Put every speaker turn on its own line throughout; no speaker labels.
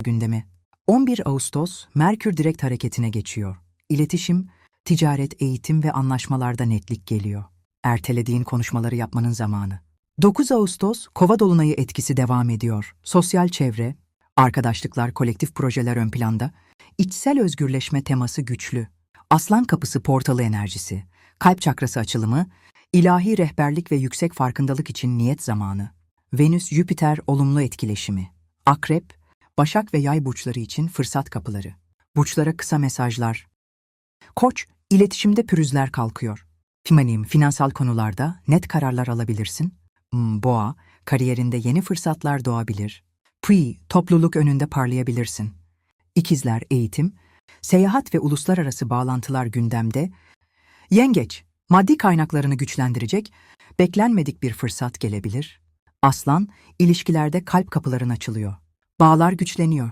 gündemi. 11 Ağustos Merkür direkt hareketine geçiyor. İletişim, ticaret, eğitim ve anlaşmalarda netlik geliyor. Ertelediğin konuşmaları yapmanın zamanı. 9 Ağustos Kova dolunayı etkisi devam ediyor. Sosyal çevre, arkadaşlıklar, kolektif projeler ön planda. İçsel özgürleşme teması güçlü. Aslan kapısı portalı enerjisi, kalp çakrası açılımı, ilahi rehberlik ve yüksek farkındalık için niyet zamanı. Venüs-Jüpiter olumlu etkileşimi. Akrep, Başak ve Yay burçları için fırsat kapıları. Burçlara kısa mesajlar. Koç, iletişimde pürüzler kalkıyor. Fimanim, finansal konularda net kararlar alabilirsin. Hmm, Boğa, kariyerinde yeni fırsatlar doğabilir. Pri, topluluk önünde parlayabilirsin. İkizler, eğitim, seyahat ve uluslararası bağlantılar gündemde. Yengeç, maddi kaynaklarını güçlendirecek, beklenmedik bir fırsat gelebilir. Aslan, ilişkilerde kalp kapıların açılıyor. Bağlar güçleniyor.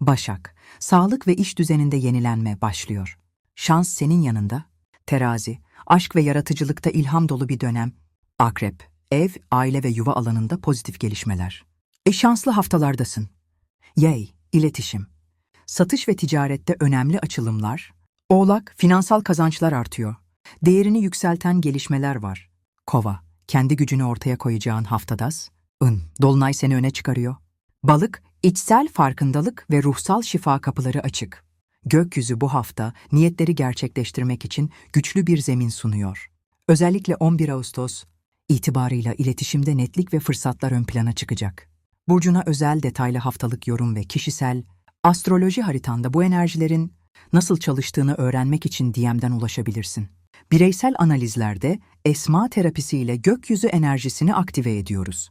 Başak, sağlık ve iş düzeninde yenilenme başlıyor. Şans senin yanında. Terazi, aşk ve yaratıcılıkta ilham dolu bir dönem. Akrep, ev, aile ve yuva alanında pozitif gelişmeler. E şanslı haftalardasın. Yay, iletişim. Satış ve ticarette önemli açılımlar. Oğlak, finansal kazançlar artıyor. Değerini yükselten gelişmeler var. Kova, kendi gücünü ortaya koyacağın haftadas. Ün, dolunay seni öne çıkarıyor. Balık, içsel farkındalık ve ruhsal şifa kapıları açık. Gökyüzü bu hafta niyetleri gerçekleştirmek için güçlü bir zemin sunuyor. Özellikle 11 Ağustos itibarıyla iletişimde netlik ve fırsatlar ön plana çıkacak. Burcuna özel detaylı haftalık yorum ve kişisel astroloji haritanda bu enerjilerin nasıl çalıştığını öğrenmek için DM'den ulaşabilirsin. Bireysel analizlerde esma terapisiyle gökyüzü enerjisini aktive ediyoruz.